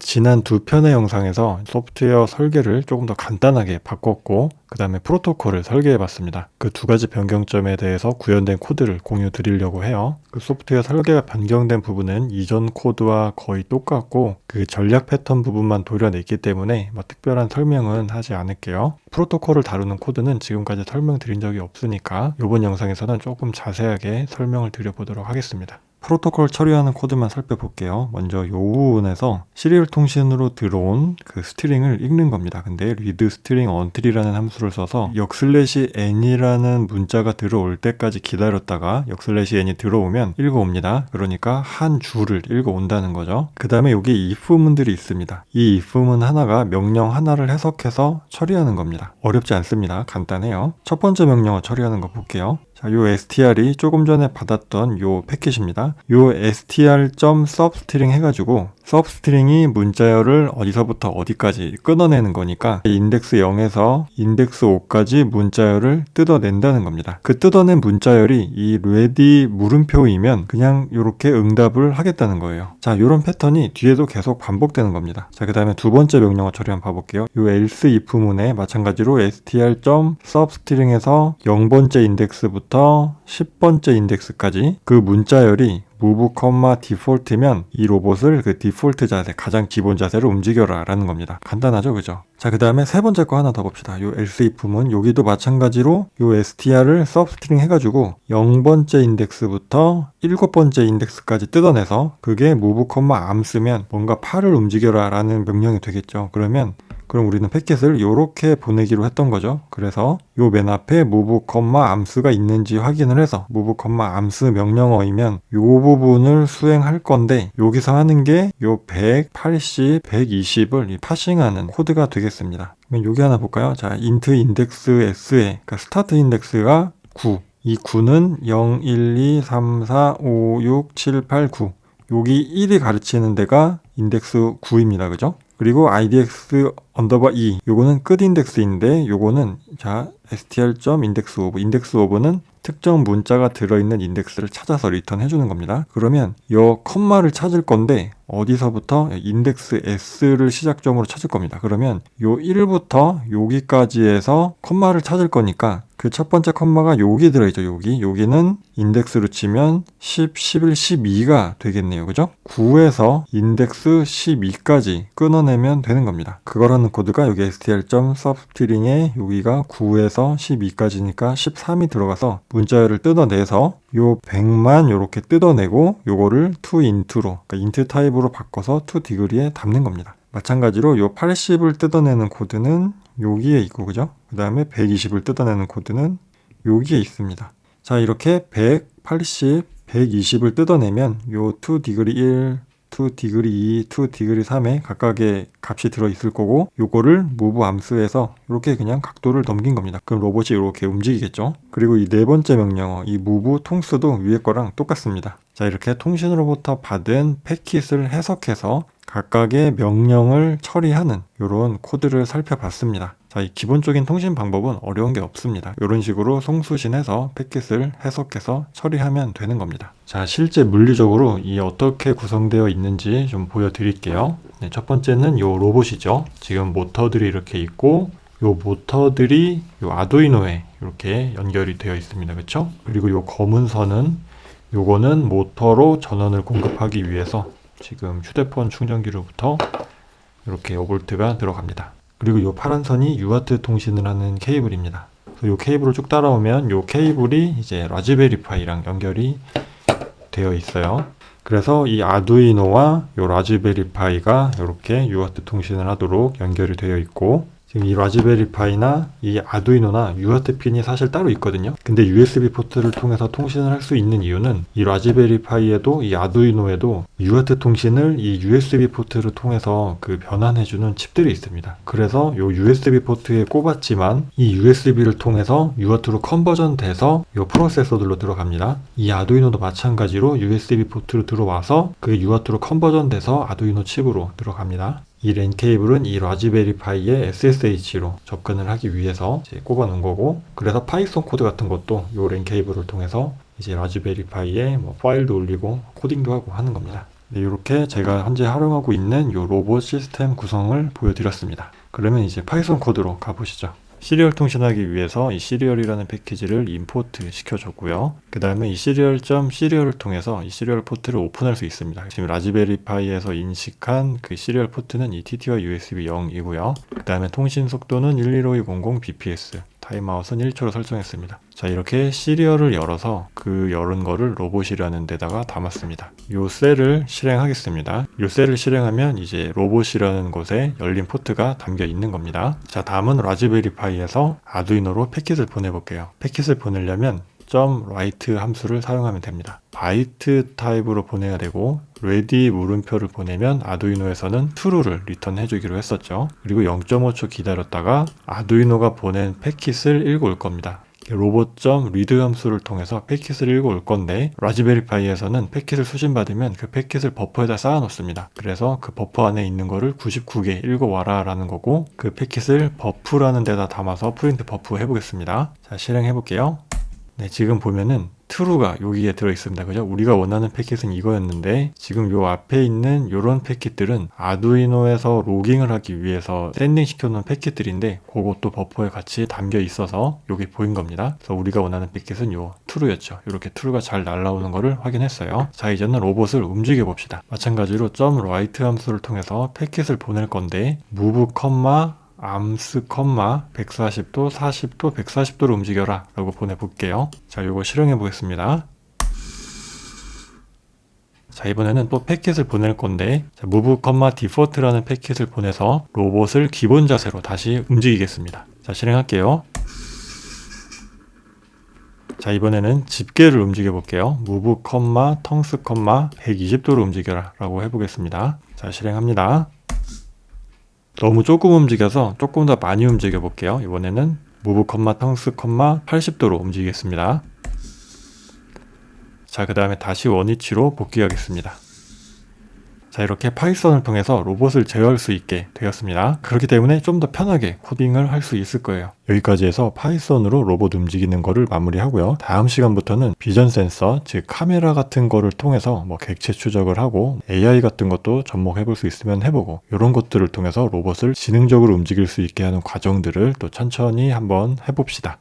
지난 두 편의 영상에서 소프트웨어 설계를 조금 더 간단하게 바꿨고 그 다음에 프로토콜을 설계해 봤습니다. 그 두 가지 변경점에 대해서 구현된 코드를 공유 드리려고 해요. 그 소프트웨어 설계가 변경된 부분은 이전 코드와 거의 똑같고 그 전략 패턴 부분만 도려냈기 때문에 뭐 특별한 설명은 하지 않을게요. 프로토콜을 다루는 코드는 지금까지 설명드린 적이 없으니까 이번 영상에서는 조금 자세하게 설명을 드려보도록 하겠습니다. 프로토콜 처리하는 코드만 살펴볼게요. 먼저 이 부분에서 시리얼 통신으로 들어온 그 스트링을 읽는 겁니다. 근데 read string untill이라는 함수를 써서 역슬래시 n이라는 문자가 들어올 때까지 기다렸다가 역슬래시 n이 들어오면 읽어옵니다. 그러니까 한 줄을 읽어온다는 거죠. 그 다음에 여기 if문들이 있습니다. 이 if문 하나가 명령 하나를 해석해서 처리하는 겁니다. 어렵지 않습니다. 간단해요. 첫 번째 명령어 처리하는 거 볼게요. 자, 요 str이 조금 전에 받았던 요 패킷입니다. 요 str.substring 해가지고 substring이 문자열을 어디서부터 어디까지 끊어내는 거니까 인덱스 0에서 인덱스 5까지 문자열을 뜯어낸다는 겁니다. 그 뜯어낸 문자열이 이 ready 물음표이면 그냥 이렇게 응답을 하겠다는 거예요. 자, 요런 패턴이 뒤에도 계속 반복되는 겁니다. 자, 그 다음에 두 번째 명령어 처리 한번 봐볼게요. 요 else if문에 마찬가지로 str.substring에서 0번째 인덱스부터 10번째 인덱스까지 그 문자열이 move, default면 이 로봇을 그 디폴트 자세, 가장 기본 자세로 움직여라 라는 겁니다. 간단하죠, 그죠? 자, 그 다음에 세 번째 거 하나 더 봅시다. 요 else if문 여기도 마찬가지로 요 str을 substring 해가지고 0번째 인덱스부터 7번째 인덱스까지 뜯어내서 그게 move, arm 쓰면 뭔가 팔을 움직여라 라는 명령이 되겠죠. 그러면 그럼 우리는 패킷을 이렇게 보내기로 했던 거죠. 그래서 요 맨 앞에 move, 암스가 있는지 확인을 해서 move, 암스 명령어이면 요 부분을 수행할 건데 여기서 하는 게 요 180, 120을 파싱하는 코드가 되겠습니다. 그럼 여기 하나 볼까요? 자, int index s에 그러니까 스타트 인덱스가 9. 이 9는 0, 1, 2, 3, 4, 5, 6, 7, 8, 9. 여기 1이 가르치는 데가 인덱스 9입니다. 그죠? 그리고 idx 언더바 2 요거는 끝 인덱스인데 요거는 자 str.index of index of는 특정 문자가 들어있는 인덱스를 찾아서 리턴 해주는 겁니다. 그러면 요 컴마를 찾을 건데 어디서부터 인덱스 s를 시작점으로 찾을 겁니다. 그러면 요 1부터 여기까지 해서 컴마를 찾을 거니까 그 첫 번째 컴마가 여기 들어있죠. 여기. 여기는 인덱스로 치면 10, 11, 12가 되겠네요. 그죠? 9에서 인덱스 12까지 끊어내면 되는 겁니다. 그거라는 코드가 여기 str.substring에 여기가 9에서 12까지니까 13이 들어가서 문자열을 뜯어내서 요 100만 요렇게 뜯어내고 요거를 to int로 그러니까 int 타입으로 바꿔서 to degree에 담는 겁니다. 마찬가지로 요 80을 뜯어내는 코드는 여기에 있고 그죠? 그 다음에 120을 뜯어내는 코드는 여기에 있습니다. 자 이렇게 180, 120을 뜯어내면 요2 디그리 1, 2 디그리 2, 2 디그리 3에 각각의 값이 들어있을 거고 요거를 move 암수에서 이렇게 그냥 각도를 넘긴 겁니다. 그럼 로봇이 이렇게 움직이겠죠. 그리고 이 네 번째 명령어 이 move 통수도 위에 거랑 똑같습니다. 자 이렇게 통신으로부터 받은 패킷을 해석해서 각각의 명령을 처리하는 이런 코드를 살펴봤습니다. 자, 이 기본적인 통신 방법은 어려운 게 없습니다. 이런 식으로 송수신해서 패킷을 해석해서 처리하면 되는 겁니다. 자, 실제 물리적으로 이 어떻게 구성되어 있는지 좀 보여드릴게요. 네, 첫 번째는 이 로봇이죠. 지금 모터들이 이렇게 있고 이 모터들이 이 아두이노에 이렇게 연결이 되어 있습니다. 그렇죠? 그리고 이 검은 선은 요거는 모터로 전원을 공급하기 위해서 지금 휴대폰 충전기로부터 이렇게 5볼트가 들어갑니다. 그리고 이 파란 선이 UART 통신을 하는 케이블입니다. 이 케이블을 쭉 따라오면 이 케이블이 이제 라즈베리파이랑 연결이 되어 있어요. 그래서 이 아두이노와 이 라즈베리파이가 이렇게 UART 통신을 하도록 연결이 되어 있고 지금 이 라즈베리 파이나 이 아두이노나 UART 핀이 사실 따로 있거든요. 근데 USB 포트를 통해서 통신을 할 수 있는 이유는 이 라즈베리 파이에도 이 아두이노에도 UART 통신을 이 USB 포트를 통해서 그 변환해주는 칩들이 있습니다. 그래서 이 USB 포트에 꼽았지만 이 USB를 통해서 UART로 컨버전 돼서 이 프로세서들로 들어갑니다. 이 아두이노도 마찬가지로 USB 포트로 들어와서 그 UART로 컨버전 돼서 아두이노 칩으로 들어갑니다. 이 랜 케이블은 이 라즈베리 파이에 SSH로 접근을 하기 위해서 꼽아 놓은 거고 그래서 파이썬 코드 같은 것도 이랜 케이블을 통해서 이제 라즈베리 파이에 뭐 파일도 올리고 코딩도 하고 하는 겁니다. 네, 이렇게 제가 현재 활용하고 있는 이 로봇 시스템 구성을 보여드렸습니다. 그러면 이제 파이썬 코드로 가보시죠. 시리얼 통신하기 위해서 이 시리얼이라는 패키지를 임포트 시켜줬고요. 그 다음에 이 시리얼.시리얼을 시리얼을 통해서 이 시리얼 포트를 오픈할 수 있습니다. 지금 라즈베리 파이에서 인식한 그 시리얼 포트는 이 TTY USB 0이고요. 그 다음에 통신 속도는 11500 bps. 타임아웃은 1초로 설정했습니다. 자, 이렇게 시리얼을 열어서 그 열은 거를 로봇이라는 데다가 담았습니다. 요 셀을 실행하겠습니다. 요 셀을 실행하면 이제 로봇이라는 곳에 열린 포트가 담겨 있는 겁니다. 자, 다음은 라즈베리 파이에서 아두이노로 패킷을 보내볼게요. 패킷을 보내려면 .write 함수를 사용하면 됩니다. 바이트 타입으로 보내야 되고 ready 물음표를 보내면 아두이노에서는 true를 리턴해 주기로 했었죠. 그리고 0.5초 기다렸다가 아두이노가 보낸 패킷을 읽어올 겁니다. 로봇.read 함수를 통해서 패킷을 읽어올 건데 라즈베리 파이에서는 패킷을 수신받으면 그 패킷을 버퍼에다 쌓아 놓습니다. 그래서 그 버퍼 안에 있는 거를 99개 읽어와라 라는 거고 그 패킷을 버프라는 데다 담아서 프린트 버프 해보겠습니다. 자 실행해 볼게요. 네, 지금 보면은 true가 여기에 들어 있습니다. 그죠? 우리가 원하는 패킷은 이거였는데 지금 요 앞에 있는 요런 패킷들은 아두이노에서 로깅을 하기 위해서 샌딩 시켜놓은 패킷들인데 그것도 버퍼에 같이 담겨 있어서 요게 보인 겁니다. 그래서 우리가 원하는 패킷은 요 true였죠. 이렇게 true가 잘 날라오는 거를 확인했어요. 자 이제는 로봇을 움직여 봅시다. 마찬가지로 .write 함수를 통해서 패킷을 보낼 건데 move, 암스 컴마 140도, 40도, 140도로 움직여라 라고 보내볼게요. 자, 요거 실행해 보겠습니다. 자, 이번에는 또 패킷을 보낼 건데, 자, move, default라는 패킷을 보내서 로봇을 기본 자세로 다시 움직이겠습니다. 자, 실행할게요. 자, 이번에는 집게를 움직여 볼게요. move, tongs, 120도로 움직여라 라고 해보겠습니다. 자, 실행합니다. 너무 조금 움직여서 조금 더 많이 움직여 볼게요. 이번에는 무브 컴마 텅스 컴마 80도로 움직이겠습니다. 자, 그 다음에 다시 원위치로 복귀하겠습니다. 자, 이렇게 파이썬을 통해서 로봇을 제어할 수 있게 되었습니다. 그렇기 때문에 좀 더 편하게 코딩을 할 수 있을 거예요. 여기까지 해서 파이썬으로 로봇 움직이는 거를 마무리하고요. 다음 시간부터는 비전 센서, 즉 카메라 같은 거를 통해서 뭐 객체 추적을 하고 AI 같은 것도 접목해 볼 수 있으면 해보고 이런 것들을 통해서 로봇을 지능적으로 움직일 수 있게 하는 과정들을 또 천천히 한번 해봅시다.